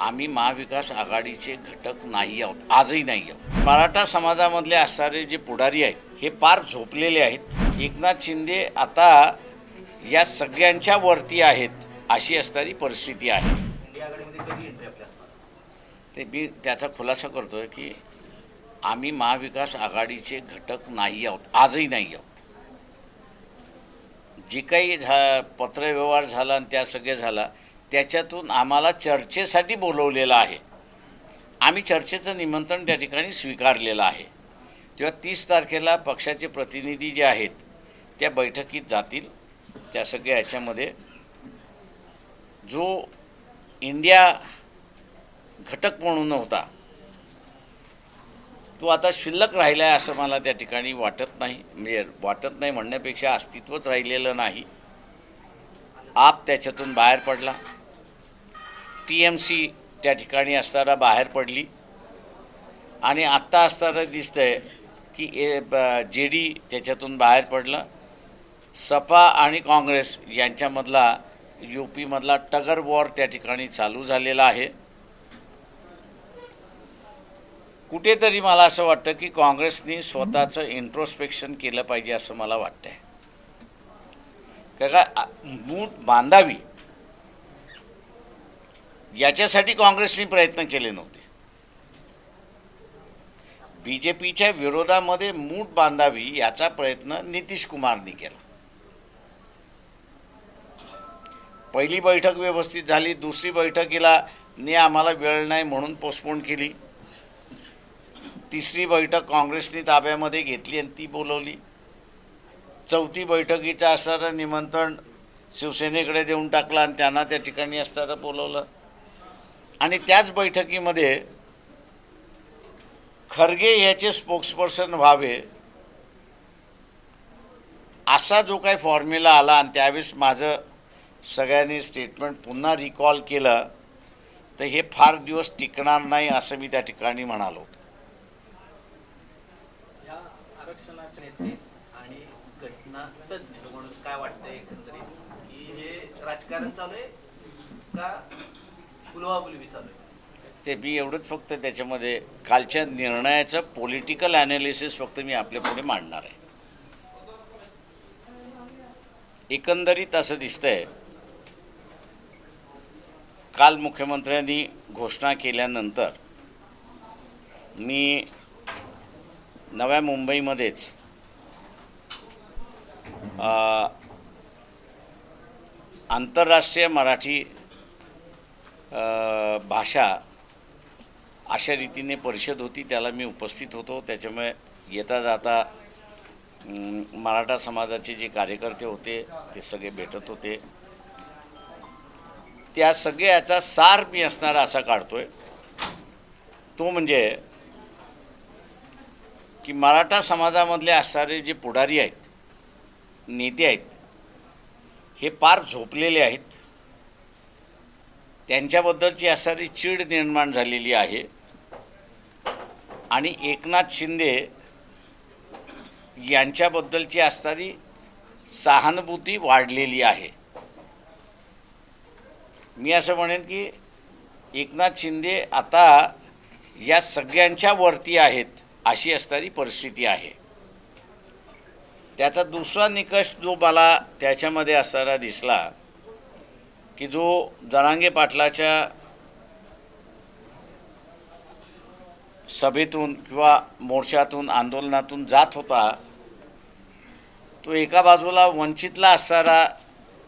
आम्ही महाविकास आघाडीचे घटक नाही आहोत आजही नाही आहोत. मराठा समाजामधले असणारे जे पुढारी आहेत हे पार झोपलेले आहेत. एकनाथ शिंदे आता या सगळ्यांच्या वरती आहेत अशी असणारी परिस्थिती आहे. ते मी त्याचा खुलासा करतोय की आम्ही महाविकास आघाडीचे घटक नाही आहोत आजही नाही आहोत. जे काही झा पत्रव्यवहार झाला आणि त्या सगळे झाला त्याच्यातून आम्हाला चर्चेसाठी बोलवलेलं आहे. आम्ही चर्चेचं निमंत्रण त्या ठिकाणी स्वीकारलेलं आहे. तेव्हा तीस तारखेला पक्षाचे प्रतिनिधी जे आहेत त्या बैठकीत जातील. त्या सगळ्या ह्याच्यामध्ये जो इंडिया घटक म्हणून नव्हता तो आता शिल्लक राहिला आहे असं मला त्या ठिकाणी वाटत नाही. म्हणजे वाटत नाही म्हणण्यापेक्षा अस्तित्वच राहिलेलं नाही. आप त्याच्यातून बाहेर पडला. टी एम सी त्या ठिकाणी असताना बाहेर पडली. आणि आत्ता असताना दिसतंय की ए जे डी त्याच्यातून बाहेर पडलं. सपा आणि काँग्रेस यांच्यामधला यू पीमधला टगर वॉर त्या ठिकाणी चालू झालेला आहे. कुठेतरी मला असं वाटतं की काँग्रेसनी स्वतःचं इंट्रोस्पेक्शन केलं पाहिजे असं मला वाटतंय. का का मूठ बांधावी. याच्यासाठी काँग्रेसने प्रयत्न केले नव्हते. बी जे पीच्या विरोधामध्ये मूठ बांधावी याचा प्रयत्न नितीश कुमारनी केला. पहिली बैठक व्यवस्थित झाली दुसरी बैठकीला ने आम्हाला वेळ नाही म्हणून पोस्टपोन केली. तिसरी बैठक काँग्रेसने ताब्यामध्ये घेतली आणि ती बोलवली. चौथी बैठकीचं असणारं निमंत्रण शिवसेनेकडे देऊन टाकलं आणि त्यांना त्या ठिकाणी असताना बोलवलं. आणि त्याच बैठकीमध्ये खरगे याचे स्पोक्सपर्सन व्हावे असा जो काही फॉर्म्युला आला आणि त्यावेळेस माझं सगळ्यांनी स्टेटमेंट पुन्हा रिकॉल केलं तर हे फार दिवस टिकणार नाही असं मी त्या ठिकाणी म्हणालो. काय वाटतंय एकंदरीत? की हे राजकारण चालू आहे का चालू आहे ते मी एवढंच फक्त त्याच्यामध्ये कालच्या निर्णयाचं पॉलिटिकल ॲनालिसिस फक्त मी आपल्या पुढे मांडणार आहे. एकंदरीत असं दिसतंय काल मुख्यमंत्र्यांनी घोषणा केल्यानंतर मी नव्या मुंबईमध्येच आंतरराष्ट्रीय मराठी भाषा अशा रीतीने परिषद होती त्याला मी उपस्थित होतो. त्याच्यामुळे येता जाता मराठा समाजाचे जे कार्यकर्ते होते ते सगळे भेटत होते. त्या सगळ्याचा सार मी असणारा असा काढतोय. तो म्हणजे की मराठा समाजामधले असणारे जे पुढारी आहेत नेते आहेत हे पार झोपलेले आहेत. त्यांच्याबद्दलची असणारी चीड निर्माण झालेली आहे. आणि एकनाथ शिंदे यांच्याबद्दलची असणारी सहानुभूती वाढलेली आहे. मी असं म्हणेन की एकनाथ शिंदे आता या सगळ्यांच्या वरती आहेत अशी असणारी परिस्थिती आहे. त्याचा दुसरा निकष जो मला त्याच्यामध्ये असणारा दिसला की जो जरांगे पाटलाच्या सभेतून किंवा मोर्चातून आंदोलनातून जात होता तो एका बाजूला वंचितला असणारा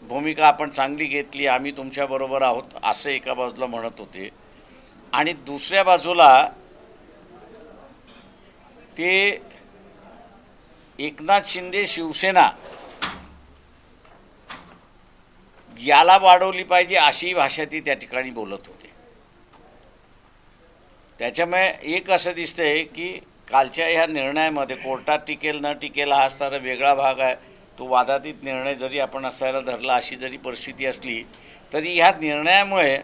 भूमिका आपण चांगली घेतली आम्ही तुमच्याबरोबर आहोत असं एका बाजूला म्हणत होते. आणि दुसऱ्या बाजूला ते एकनाथ शिंदे शिवसेना याला वाढवली पाहिजे अशी भाषा ती त्या ठिकाणी बोलत होते. त्याच्यामुळे एक असं दिसतंय की कालच्या ह्या निर्णयामध्ये कोर्टात टिकेल न टिकेल हा सारा वेगळा भाग आहे. तो वादातीत निर्णय जरी आपण असायला धरला अशी जरी परिस्थिती असली तरी ह्या निर्णयामुळे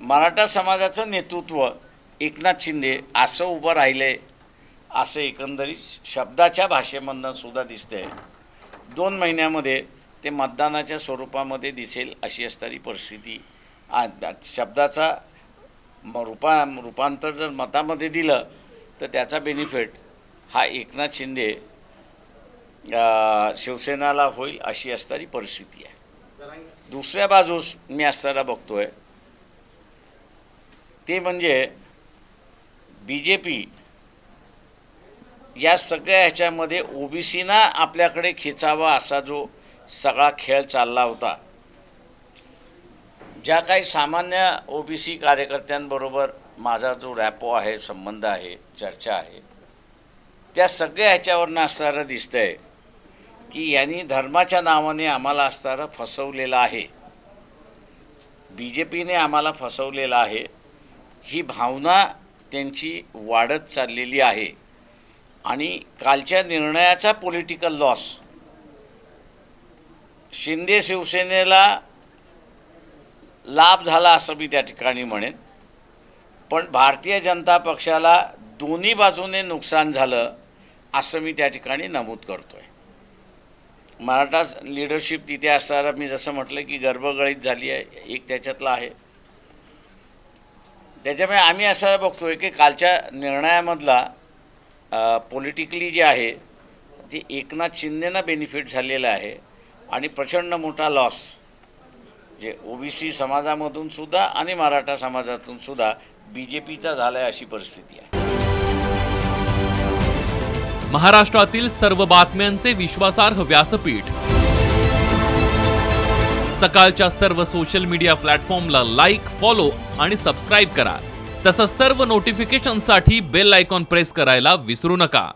मराठा समाजाचं नेतृत्व एकनाथ शिंदे असं उभं राहिले असं एकंदरीत शब्दाच्या भाषेमधनं सुद्धा दिसतंय. दोन महिन्यामध्ये ते मतदानाच्या स्वरूपामध्ये दिसेल अशी असणारी परिस्थिती. आ- शब्दाचा रूपा रूपांतर जर मतामध्ये दिलं तर त्याचा बेनिफिट हा एकनाथ शिंदे शिवसेनाला होईल अशी असणारी परिस्थिती आहे. दुसऱ्या बाजूस मी असताना बघतोय ते म्हणजे बी जे पी या सगळ्या ह्याच्यामध्ये ओबीसीना आपल्याकडे खेचावा असा जो सगळा खेळ चालला होता. ज्या काही सामान्य ओ बी सी कार्यकर्त्यांबरोबर माझा जो रॅपो आहे संबंध आहे चर्चा आहे त्या सगळ्या ह्याच्यावरनं असणारं दिसतंय की यांनी धर्माच्या नावाने आम्हाला असणारं फसवलेलं आहे. बी जे पीने आम्हाला फसवलेलं आहे. ही भावना त्यांची वाढत चाललेली आहे. आणि कालच्या निर्णयाचा पॉलिटिकल लॉस शिंदे शिवसेनेला लाभ झाला असं मी त्या ठिकाणी म्हणेन. पण भारतीय जनता पक्षाला दोन्ही बाजूने नुकसान झालं असं मी त्या ठिकाणी नमूद करतो आहे मराठा लिडरशिप तिथे असताना मी जसं म्हटलं की गर्भगळीत झाली आहे एक त्याच्यातला आहे. त्याच्यामुळे आम्ही असं बघतोय की कालच्या निर्णयामधला पॉलिटिकली जे आहे ते एकनाथ शिंदेना बेनिफिट झालेलं आहे आणि प्रचंड मोठा लॉस जे ओबीसी समाजामधून सुद्धा आणि मराठा समाजातून सुद्धा बी जे पीचा झालाय अशी परिस्थिती आहे. महाराष्ट्रातील सर्व बातम्यांचे विश्वासार्ह व्यासपीठ. सकाळच्या सर्व सोशल मीडिया प्लॅटफॉर्मला लाईक फॉलो आणि सबस्क्राईब करा. तसंच सर्व नोटिफिकेशनसाठी बेल आयकॉन प्रेस करायला विसरू नका.